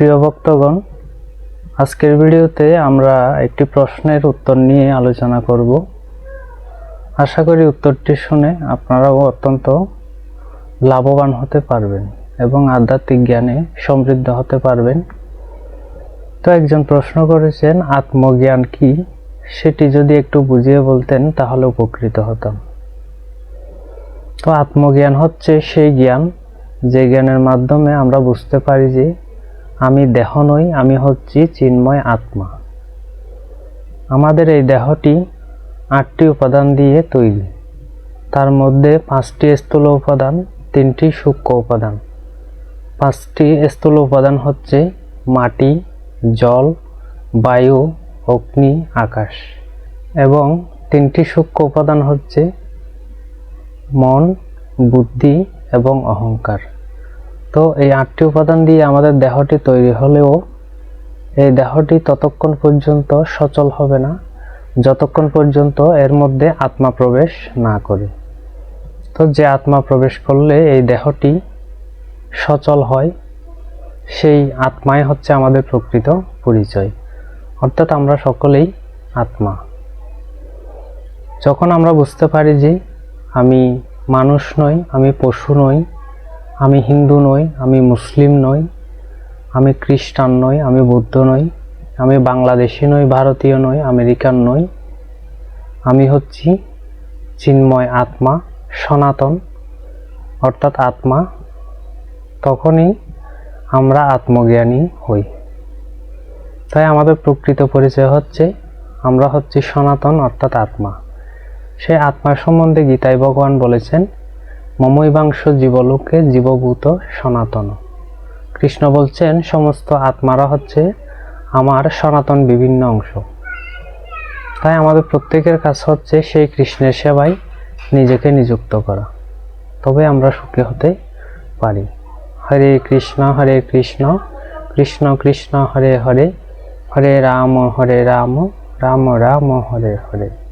প্রিয় ভক্তগণ, আজকের ভিডিওতে আমরা একটি প্রশ্নের উত্তর নিয়ে আলোচনা করব। আশা করি উত্তরটি শুনে আপনারাও অত্যন্ত লাভবান হতে পারবেন এবং আধ্যাত্মিক জ্ঞানে সমৃদ্ধ হতে পারবেন। তো একজন প্রশ্ন করেছেন, আত্মজ্ঞান কি? সেটি যদি একটু বুঝিয়ে বলতেন, তাহলে উপকৃত হতাম। তো আত্মজ্ঞান হচ্ছে সেই জ্ঞান, যে জ্ঞানের মাধ্যমে আমরা বুঝতে পারি যে আমি দেহ নই, আমি হচ্ছি চিন্ময় আত্মা। আমাদের এই দেহটি আটটি উপাদান দিয়ে তৈরি। তার মধ্যে পাঁচটি স্থূল উপাদান, তিনটি সূক্ষ্ম উপাদান। পাঁচটি স্থূল উপাদান হচ্ছে মাটি, জল, বায়ু, অগ্নি, আকাশ। এবং তিনটি সূক্ষ্ম উপাদান হচ্ছে মন, বুদ্ধি এবং অহংকার। তো এই আটটি উপাদান দিয়ে আমাদের দেহটি তৈরি হলেও এই দেহটি ততক্ষণ পর্যন্ত সচল হবে না, যতক্ষণ পর্যন্ত এর মধ্যে আত্মা প্রবেশ না করে। তো যে আত্মা প্রবেশ করলে এই দেহটি সচল হয়, সেই আত্মাই হচ্ছে আমাদের প্রকৃত পরিচয়। অর্থাৎ আমরা সকলেই আত্মা। যখন আমরা বুঝতে পারি যে আমি মানুষ নই, আমি পশু নই আমি হিন্দু নই, আমি মুসলিম নই, আমি খ্রিস্টান নই, আমি বৌদ্ধ নই, আমি বাংলাদেশি নই, ভারতীয় নই, আমেরিকান নই। আমি হচ্ছি চিন্ময় আত্মা, সনাতন, অর্থাৎ আত্মা। তখনই আমরা আত্মজ্ঞানী হই। তাই আমাদের প্রকৃত পরিচয় হচ্ছে আমরা হচ্ছি সনাতন, অর্থাৎ আত্মা। সেই আত্মার সম্বন্ধে গীতায় ভগবান বলেছেন মমৈবাংশ জীবলোকে জীবভূত সনাতন। কৃষ্ণ বলছেন, সমস্ত আত্মারা হচ্ছে আমার সনাতন বিভিন্ন অংশ। তাই আমাদের প্রত্যেকের কাছে হচ্ছে সেই কৃষ্ণের সেবায় নিজেকে নিযুক্ত করা। তবে আমরা সুখী হতে পারি। হরে কৃষ্ণ হরে কৃষ্ণ কৃষ্ণ কৃষ্ণ, হরে হরে হরে রাম হরে রাম রাম রাম, হরে হরে।